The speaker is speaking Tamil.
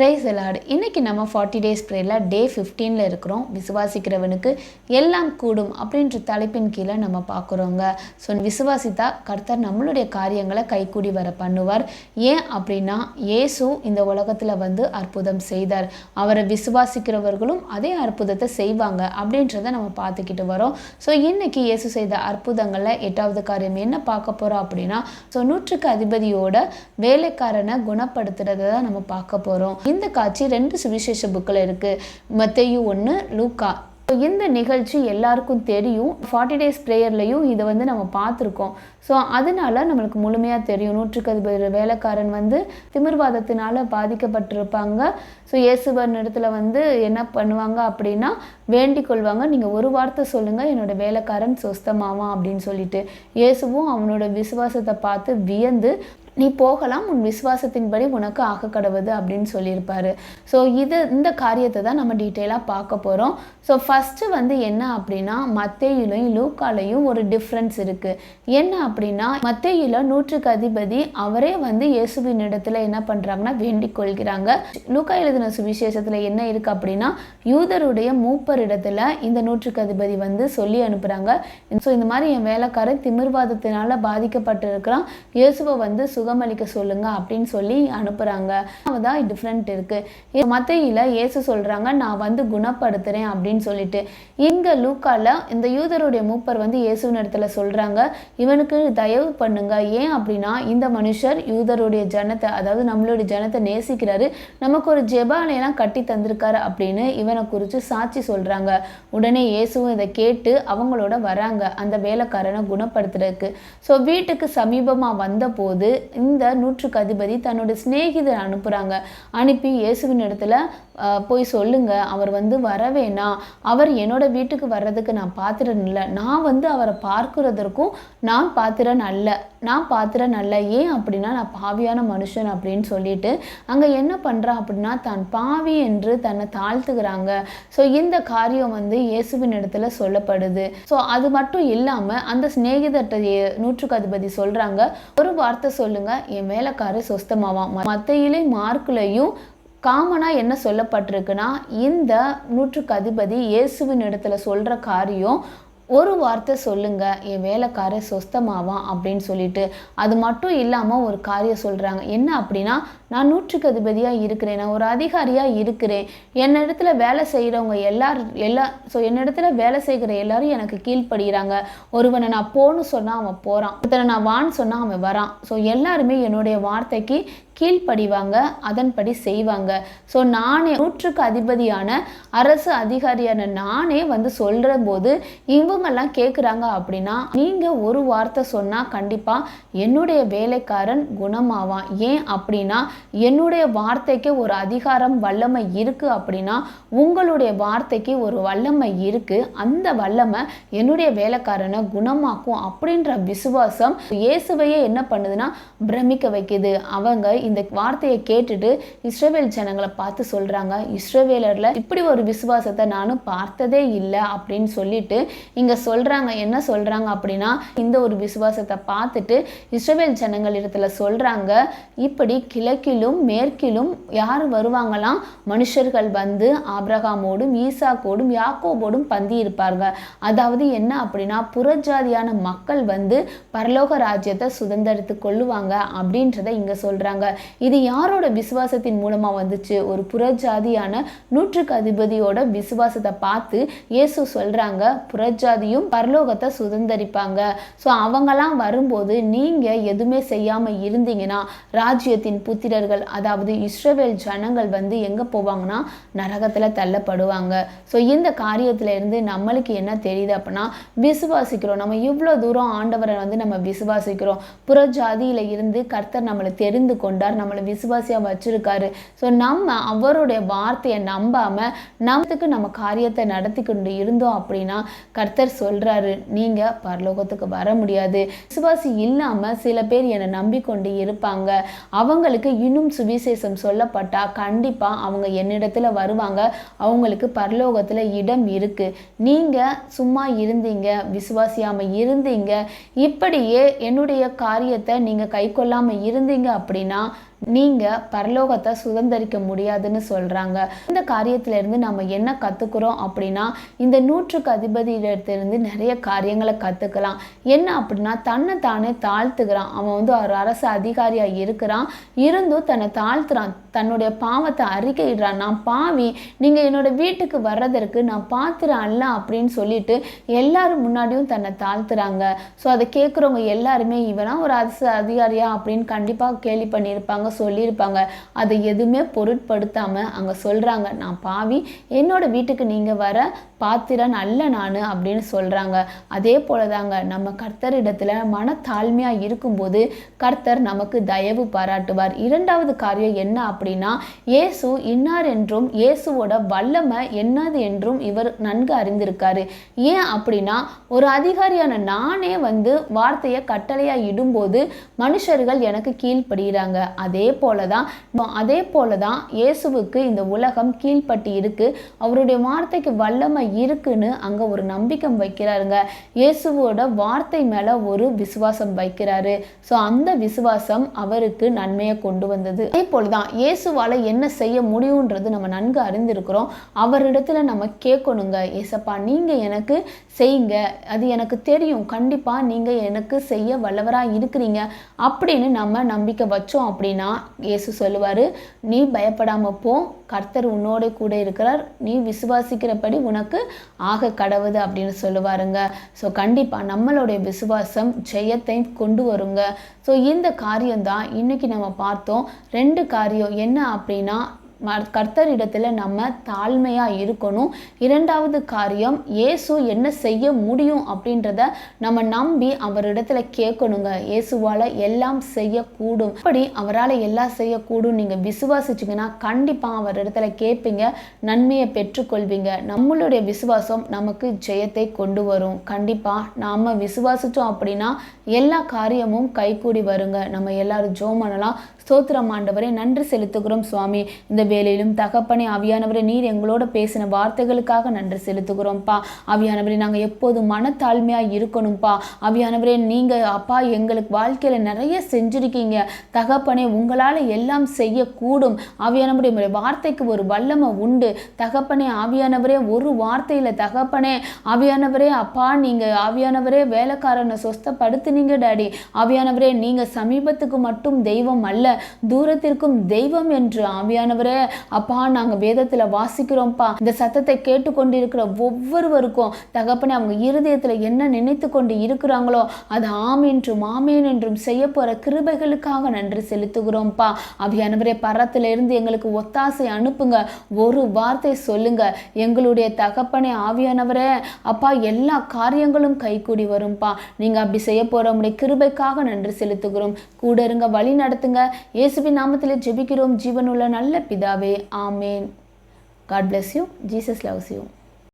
ப்ரேஸ் விளாடு இன்றைக்கி நம்ம ஃபார்ட்டி டேஸ் ப்ரேயரில் டே ஃபிஃப்டீனில் இருக்கிறோம். விசுவாசிக்கிறவனுக்கு எல்லாம் கூடும் அப்படின்ற தலைப்பின் கீழே நம்ம பார்க்குறோங்க. ஸோ விசுவாசித்தா கர்த்தர் நம்மளுடைய காரியங்களை கைக்கூடி வர பண்ணுவார். ஏன் அப்படின்னா இயேசு இந்த உலகத்தில் வந்து அற்புதம் செய்தார். அவரை விசுவாசிக்கிறவர்களும் அதே அற்புதத்தை செய்வாங்க அப்படின்றத நம்ம பார்த்துக்கிட்டு வரோம். ஸோ இன்றைக்கி இயேசு செய்த அற்புதங்களில் எட்டாவது காரியம் என்ன பார்க்க போகிறோம் அப்படின்னா ஸோ நூற்றுக்கு அதிபதியோட வேலைக்காரனை குணப்படுத்துறதை தான் நம்ம பார்க்க போகிறோம் இந்த காட்சி ரெண்டு சுவிசேஷ புக்கில் இருக்குது மத்தையும் ஒன்று லூக்கா. ஸோ இந்த நிகழ்ச்சி எல்லாருக்கும் தெரியும். ஃபார்ட்டி டேஸ் ப்ரேயர்லையும் இதை வந்து நம்ம பார்த்துருக்கோம். ஸோ அதனால நம்மளுக்கு முழுமையாக தெரியும். நூற்றுக்கு அதிபர் வேலைக்காரன் வந்து திமிர்வாதத்தினால பாதிக்கப்பட்டிருப்பாங்க. ஸோ இயேசுவன் இடத்துல வந்து என்ன பண்ணுவாங்க அப்படின்னா வேண்டிக் கொள்வாங்க. நீங்கள் ஒரு வார்த்தை சொல்லுங்கள் என்னோட வேலைக்காரன் சொஸ்தமாவான் அப்படின்னு சொல்லிட்டு. இயேசுவும் அவனோட விசுவாசத்தை பார்த்து வியந்து நீ போகலாம் உன் விசுவாசத்தின்படி உனக்கு ஆக கடவுது அப்படின்னு சொல்லியிருப்பாரு. ஸோ இது இந்த காரியத்தை தான் நம்ம டீட்டெயிலாக பார்க்க போகிறோம் ஸோ ஃபஸ்ட்டு வந்து என்ன அப்படின்னா மத்தேயிலையும் லூக்காலையும் ஒரு டிஃப்ரென்ஸ் இருக்குது என்ன அப்படின்னா மத்தேயில நூற்றுக்கு அதிபதி அவரே வந்து இயேசுவின் இடத்துல என்ன பண்ணுறாங்கன்னா வேண்டிக் கொள்கிறாங்க. லூக்கா எழுதின சுவிசேஷத்தில் என்ன இருக்குது அப்படின்னா யூதருடைய மூப்பர் இடத்துல இந்த நூற்றுக்கு அதிபதி வந்து சொல்லி அனுப்புகிறாங்க ஸோ இந்த மாதிரி என் வேலைக்காரன் திமிர்வாதத்தினால பாதிக்கப்பட்டிருக்கிறான். இயேசுவை வந்து சுகமளிக்க சொல்லுங்க அப்படின்னு சொல்லி அனுப்புகிறாங்க தான் டிஃப்ரெண்ட் இருக்குது மத்தையில் இயேசு சொல்கிறாங்க நான் வந்து குணப்படுத்துகிறேன் அப்படின்னு சொல்லிட்டு. இங்கே லூக்கால இந்த யூதருடைய மூப்பர் வந்து இயேசுவின் இடத்துல சொல்கிறாங்க இவனுக்கு தயவு பண்ணுங்க. ஏன் அப்படின்னா இந்த மனுஷர் யூதருடைய ஜனத்தை அதாவது நம்மளுடைய ஜனத்தை நேசிக்கிறாரு. நமக்கு ஒரு ஜெபாலையெல்லாம் கட்டி தந்திருக்காரு அப்படின்னு இவனை குறித்து சாட்சி சொல்கிறாங்க உடனே இயேசுவும் இதை கேட்டு அவங்களோட வராங்க. அந்த வேலைக்காரனை குணப்படுத்துறதுக்கு. ஸோ வீட்டுக்கு சமீபமாக வந்தபோது இந்த நூற்றுக்கு அதிபதி தன்னோட சிநேகிதர் அனுப்புகிறாங்க அனுப்பி இயேசுவின் இடத்துல போய் சொல்லுங்க அவர் வந்து வரவேணா அவர் என்னோட வீட்டுக்கு வர்றதுக்கு நான் பாத்திரன் இல்லை. நான் வந்து அவரை பார்க்கிறதற்கும் நான் பாத்திரன் அல்ல. நான் பாத்திரன் அல்ல. ஏன் அப்படின்னா நான் பாவியான மனுஷன் அப்படின்னு சொல்லிட்டு அங்கே என்ன பண்ணுறா அப்படின்னா தான் பாவி என்று தன்னை தாழ்த்துக்கிறாங்க ஸோ இந்த காரியம் வந்து இயேசுவின் இடத்துல சொல்லப்படுது. ஸோ அது மட்டும் இல்லாமல் அந்த சிநேகிதர்கிட்ட நூற்றுக்கு அதிபதி சொல்கிறாங்க ஒரு வார்த்தை சொல்லு சொல்லுங்க. என் வேலைக்காரு சொஸ்தமாவான் மத்தையிலே மார்க்குலையும் காமனாக என்ன சொல்லப்பட்டிருக்குன்னா இந்த நூற்றுக்கு அதிபதி இயேசுவின் இடத்துல சொல்கிற காரியம் ஒரு வார்த்தை சொல்லுங்க என் வேலைக்காரர் சொஸ்தமாவான் அப்படின்னு சொல்லிட்டு அது மட்டும் இல்லாமல் ஒரு காரியம் சொல்கிறாங்க என்ன அப்படின்னா நான் நூற்றுக்கு அதிபதியாக இருக்கிறேன். நான் ஒரு அதிகாரியாக இருக்கிறேன். என்னிடத்துல வேலை செய்கிறவங்க எல்லார் எல்லா ஸோ என்னிடத்துல வேலை செய்கிற எல்லாரும் எனக்கு கீழ்ப்படுகிறாங்க. ஒருவனை நான் போன்னு சொன்னால் அவன் போகிறான் ஒருத்தனை நான் வான்னு சொன்னால் அவன் வரான். ஸோ எல்லாருமே என்னுடைய வார்த்தைக்கு கீழ்ப்படிவாங்க அதன்படி செய்வாங்க. ஸோ நானே நூற்றுக்கு அதிபதியான அரசு அதிகாரியான நானே வந்து சொல்கிற போது இவங்கெல்லாம் கேட்குறாங்க அப்படின்னா நீங்கள் ஒரு வார்த்தை சொன்னால் கண்டிப்பாக என்னுடைய வேலைக்காரன் குணமாவான். ஏன் அப்படின்னா என்னுடைய வார்த்தைக்கு ஒரு அதிகாரம் வல்லமை இருக்குது அப்படின்னா உங்களுடைய வார்த்தைக்கு ஒரு வல்லமை இருக்குது அந்த வல்லமை என்னுடைய வேலைக்காரனை குணமாக்கும் அப்படின்ற விசுவாசம் இயேசுவையே என்ன பண்ணுதுன்னா பிரமிக்க வைக்குது. அவங்க இந்த வார்த்தையை கேட்டுட்டு இஸ்ரேவேல் ஜனங்களை பார்த்து சொல்றாங்க. இஸ்ரேவேலரில் இப்படி ஒரு விசுவாசத்தை நானும் பார்த்ததே இல்லை அப்படின்னு சொல்லிட்டு இங்க சொல்றாங்க. என்ன சொல்றாங்க அப்படின்னா இந்த ஒரு விசுவாசத்தை பார்த்துட்டு இஸ்ரேவேல் ஜனங்கள் இடத்துல சொல்றாங்க இப்படி கிழக்கு கிழக்கிலும் மேற்கிலும் யார் வருவாங்களாம்? மனுஷர்கள் வந்து ஆப்ரஹாமோடும் ஈசாக்கோடும் யாக்கோபோடும் பந்தியிருப்பாங்க அதாவது என்ன அப்படின்னா புறஜாதியான மக்கள் வந்து பரலோக ராஜ்யத்தை சுதந்திரத்து கொள்ளுவாங்க அப்படின்றத இங்க சொல்றாங்க. இது யாரோட விசுவாசத்தின் மூலமா வந்துச்சு? ஒரு புறஜாதியான நூற்றுக்கு அதிபதியோட விசுவாசத்தை பார்த்து இயேசு சொல்றாங்க புறஜாதியும் பரலோகத்தை சுதந்திரிப்பாங்க. ஸோ அவங்கெல்லாம் வரும்போது நீங்க எதுவுமே செய்யாம இருந்தீங்கன்னா ராஜ்யத்தின் யூதர்கள் அதாவது இஸ்ரவேல் ஜனங்கள் வந்து எங்க போவாங்கன்னா நரகத்தில் தள்ளப்படுவாங்க. ஸோ இந்த காரியத்துல இருந்து நம்மளுக்கு என்ன தெரியுது அப்படின்னா விசுவாசிக்கிறோம். நம்ம இவ்வளோ தூரம் ஆண்டவரை வந்து நம்ம விசுவாசிக்கிறோம். புறஜாதியில இருந்து கர்த்தர் நம்மளை தெரிந்து கொண்டார் நம்மளை விசுவாசியா வச்சிருக்காரு. ஸோ நம்ம அவருடைய வார்த்தையை நம்பாம நமக்கு நம்ம காரியத்தை நடத்தி கொண்டு இருந்தோம் அப்படின்னா கர்த்தர் சொல்றாரு நீங்க பரலோகத்துக்கு வர முடியாது. விசுவாசி இல்லாம சில பேர் என்னை நம்பிக்கொண்டு இருப்பாங்க. அவங்களுக்கு இன்னும் சுவிசேஷம் சொல்லப்பட்டா கண்டிப்பா அவங்க என்னிடத்துல வருவாங்க. அவங்களுக்கு பரலோகத்துல இடம் இருக்கு. நீங்க சும்மா இருந்தீங்க விசுவாசியாம இருந்தீங்க. இப்படியே என்னுடைய காரியத்தை நீங்க கை கொள்ளாம இருந்தீங்க அப்படின்னா நீங்கள் பரலோகத்தை சுதந்திரிக்க முடியாதுன்னு சொல்கிறாங்க இந்த காரியத்திலேருந்து நம்ம என்ன கற்றுக்குறோம் அப்படின்னா இந்த நூற்றுக்கு அதிபதியிடத்திலிருந்து நிறைய காரியங்களை கற்றுக்கலாம் என்ன அப்படின்னா தன்னை தானே தாழ்த்துக்கிறான் அவன் வந்து ஒரு அரசு அதிகாரியாக இருக்கிறான். இருந்தும் தன்னை தாழ்த்துறான். தன்னுடைய பாவத்தை அறிக்கையிடுறான். நான் பாவி நீங்கள் என்னோட வீட்டுக்கு வர்றதற்கு நான் பார்த்துறேன் அல்ல அப்படின்னு சொல்லிட்டு எல்லாரும் முன்னாடியும் தன்னை தாழ்த்துறாங்க. ஸோ அதை கேட்குறவங்க எல்லாருமே இவனா ஒரு அரசு அதிகாரியா அப்படின்னு கண்டிப்பாக கேள்வி பண்ணியிருப்பாங்க. சொல்லியிருப்பாங்க. அதை எதுவுமே பொருட்படுத்தாமல் அங்கே சொல்கிறாங்க நான் பாவி என்னோடய வீட்டுக்கு நீங்கள் வர பாத்திரன் அல்ல நான் அப்படின்னு சொல்கிறாங்க அதே போல தாங்க நம்ம கர்த்தரிடத்துல மனத்தாழ்மையாக இருக்கும்போது கர்த்தர் நமக்கு தயவு பாராட்டுவார். இரண்டாவது காரியம் என்ன அப்படின்னா இயேசு இன்னார் என்றும் இயேசுவோட வல்லமை என்னது என்றும் இவர் நன்கு அறிந்திருக்காரு. ஏன் அப்படின்னா ஒரு அதிகாரியான நானே வந்து வார்த்தையை கட்டளையாக இடும்போது மனுஷர்கள் எனக்கு கீழ்ப்படுகிறாங்க அதே அதே போல தான் அதே போல தான் இயேசுவுக்கு இந்த உலகம் கீழ்ப்பட்டு இருக்கு. அவருடைய வார்த்தைக்கு வல்லமை இருக்குன்னு அங்கே ஒரு நம்பிக்கை வைக்கிறாருங்க. இயேசுவோட வார்த்தை மேலே ஒரு விசுவாசம் வைக்கிறாரு. ஸோ அந்த விசுவாசம் அவருக்கு நன்மையை கொண்டு வந்தது. அதே போல் தான் இயேசுவால் என்ன செய்ய முடியுன்றது நம்ம நன்கு அறிந்திருக்கிறோம். அவரிடத்துல நம்ம கேட்கணுங்க ஏசப்பா நீங்கள் எனக்கு செய்யுங்க. அது எனக்கு தெரியும். கண்டிப்பாக நீங்கள் எனக்கு செய்ய வல்லவராக இருக்கிறீங்க. அப்படின்னு நம்ம நம்பிக்கை வச்சோம் அப்படின்னா இயேசு சொல்லுவார். நீ பயப்படாமல் போ. கர்த்தர் உன்னோட கூட இருக்கிறார். நீ விசுவாசிக்கிறபடி உனக்கு ஆக கடவுது அப்படின்னு சொல்லுவாருங்க. ஸோ கண்டிப்பாக நம்மளுடைய விசுவாசம் ஜெயத்தை கொண்டு வருங்க. ஸோ இந்த காரியம்தான் இன்றைக்கி நம்ம பார்த்தோம். ரெண்டு காரியம் என்ன அப்படின்னா கர்த்தரிடத்தில் நம்ம தாழ்மையாக இருக்கணும். இரண்டாவது காரியம் இயேசு என்ன செய்ய முடியும் அப்படின்றத நம்ம நம்பி அவரிடத்துல கேட்கணுங்க. இயேசுவால் எல்லாம் செய்யக்கூடும். அப்படி அவரால் எல்லாம் செய்யக்கூடும். நீங்கள் விசுவாசிச்சிங்கன்னா கண்டிப்பாக அவர் இடத்துல கேட்பீங்க. நன்மையை பெற்றுக்கொள்வீங்க. நம்மளுடைய விசுவாசம் நமக்கு ஜெயத்தை கொண்டு வரும். கண்டிப்பாக நாம் விசுவாசித்தோம் அப்படின்னா எல்லா காரியமும் கைகூடி வருங்க. நம்ம எல்லாரும் ஜோம் பண்ணலாம். ஸ்தோத்திரம் ஆண்டவரை நன்றி செலுத்துகிறோம் சுவாமி. இந்த வேலையிலும் தகப்பனே ஆவியானவரை நீர் எங்களோட பேசின வார்த்தைகளுக்காக நன்றி செலுத்துகிறோம்ப்பா. ஆவியானவரே நாங்கள் எப்போதும் மனத்தாழ்மையாக இருக்கணும்ப்பா. ஆவியானவரே நீங்கள் அப்பா எங்களுக்கு வாழ்க்கையில் நிறைய செஞ்சுருக்கீங்க. தகப்பனே உங்களால் எல்லாம் செய்யக்கூடும். ஆவியானவரே உங்களுடைய வார்த்தைக்கு ஒரு வல்லமை உண்டு. தகப்பனே ஆவியானவரே ஒரு வார்த்தையில் தகப்பனே ஆவியானவரே அப்பா நீங்கள் ஆவியானவரே வேலைக்காரனை சொஸ்தப்படுத்துனீங்க டாடி. ஆவியானவரே நீங்கள் சமீபத்துக்கு மட்டும் தெய்வம் அல்ல தூரத்திற்கும் தெய்வம் என்று ஆவியானவரே அப்பா நாங்கள் வேதத்தில் வாசிக்கிறோம்ப்பா. இந்த சத்தத்தை கேட்டுக்கொண்டிருக்கிற ஒவ்வொருவருக்கும் தகப்பனே அவங்க இருதயத்தில் என்ன நினைத்து கொண்டு இருக்கிறாங்களோ அது ஆம் என்றும் ஆமேன் என்றும் செய்ய போகிற கிருபைகளுக்காக நன்றி செலுத்துகிறோம்ப்பா. ஆவியானவரே பரத்துல இருந்து எங்களுக்கு ஒத்தாசை அனுப்புங்க. ஒரு வார்த்தை சொல்லுங்க. எங்களுடைய தகப்பனே ஆவியானவரே அப்பா எல்லா காரியங்களும் கைகூடி வரும்பா. நீங்கள் அப்படி செய்ய போகிற உடைய கிருபைக்காக நன்றி செலுத்துகிறோம். கூட இருங்க வழி நடத்துங்க. இயேசுவின் நாமத்தில் ஜெபிக்கிறோம். ஜீவனுள்ள நல்ல பிதா. பிதாவே ஆமேன் God bless you Jesus loves you